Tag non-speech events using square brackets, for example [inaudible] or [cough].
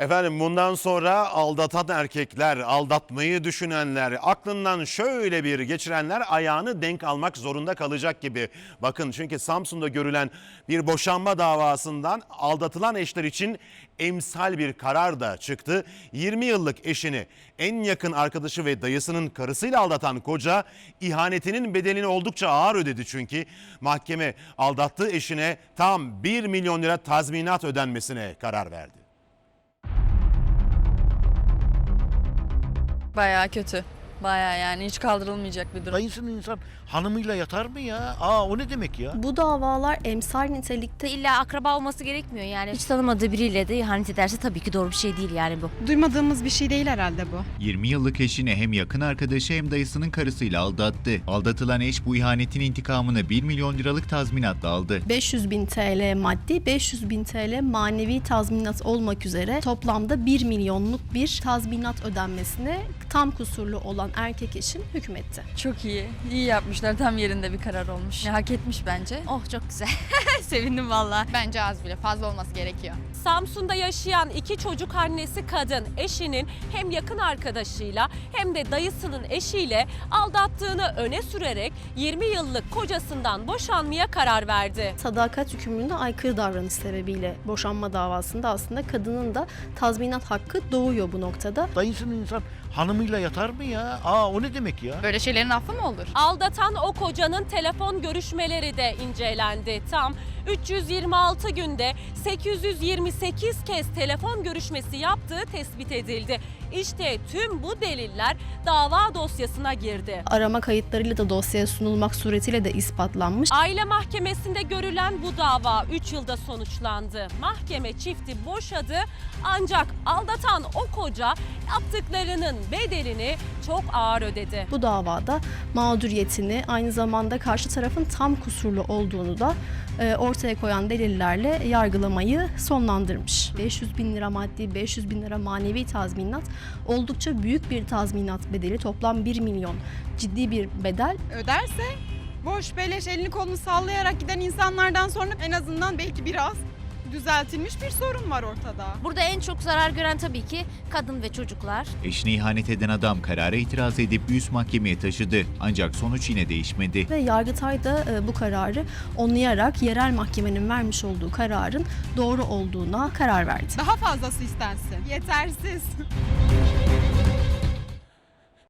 Efendim bundan sonra aldatan erkekler, aldatmayı düşünenler, aklından şöyle bir geçirenler ayağını denk almak zorunda kalacak gibi. Bakın çünkü Samsun'da görülen bir boşanma davasından aldatılan eşler için emsal bir karar da çıktı. 20 yıllık eşini en yakın arkadaşı ve dayısının karısıyla aldatan koca ihanetinin bedelini oldukça ağır ödedi çünkü. Mahkeme aldattığı eşine tam 1 milyon lira tazminat ödenmesine karar verdi. Bayağı kötü. Bayağı yani hiç kaldırılmayacak bir durum. Dayısının insan hanımıyla yatar mı ya? Aa o ne demek ya? Bu davalar emsal nitelikte İlla akraba olması gerekmiyor yani. Hiç tanımadığı biriyle de ihanet ederse tabii ki doğru bir şey değil yani bu. Duymadığımız bir şey değil herhalde bu. 20 yıllık eşini hem yakın arkadaşı hem dayısının karısıyla aldattı. Aldatılan eş bu ihanetin intikamını 1 milyon liralık tazminatla aldı. 500 bin TL maddi, 500 bin TL manevi tazminat olmak üzere toplamda 1 milyonluk bir tazminat ödenmesine tam kusurlu olan erkek eşin hükmetti. Çok iyi. İyi yapmışlar. Tam yerinde bir karar olmuş. Ne hak etmiş bence. Oh çok güzel. [laughs] Sevindim valla. Bence az bile fazla olması gerekiyor. Samsun'da yaşayan iki çocuk annesi kadın eşinin hem yakın arkadaşıyla hem de dayısının eşiyle aldattığını öne sürerek 20 yıllık kocasından boşanmaya karar verdi. Sadakat hükümlüğüne aykırı davranış sebebiyle boşanma davasında aslında kadının da tazminat hakkı doğuyor bu noktada. Dayısının insan hanımıyla yatar mı ya? Aa o ne demek ya? Böyle şeylerin affı mı olur? Aldatan o kocanın telefon görüşmeleri de incelendi. Tam 326 günde 828 kez telefon görüşmesi yaptığı tespit edildi. İşte tüm bu deliller dava dosyasına girdi. Arama kayıtlarıyla da dosyaya sunulmak suretiyle de ispatlanmış. Aile mahkemesinde görülen bu dava 3 yılda sonuçlandı. Mahkeme çifti boşadı ancak aldatan o koca yaptıklarının bedelini çok ağır ödedi. Bu davada mağduriyetini aynı zamanda karşı tarafın tam kusurlu olduğunu da e, ortaya koyan delillerle yargılamayı sonlandırmış. 500 bin lira maddi, 500 bin lira manevi tazminat oldukça büyük bir tazminat bedeli toplam 1 milyon ciddi bir bedel. Öderse boş beleş elini kolunu sallayarak giden insanlardan sonra en azından belki biraz düzeltilmiş bir sorun var ortada. Burada en çok zarar gören tabii ki kadın ve çocuklar. Eşine ihanet eden adam karara itiraz edip üst mahkemeye taşıdı. Ancak sonuç yine değişmedi. Ve Yargıtay da e, bu kararı onlayarak yerel mahkemenin vermiş olduğu kararın doğru olduğuna karar verdi. Daha fazlası istensin. Yetersiz. [laughs]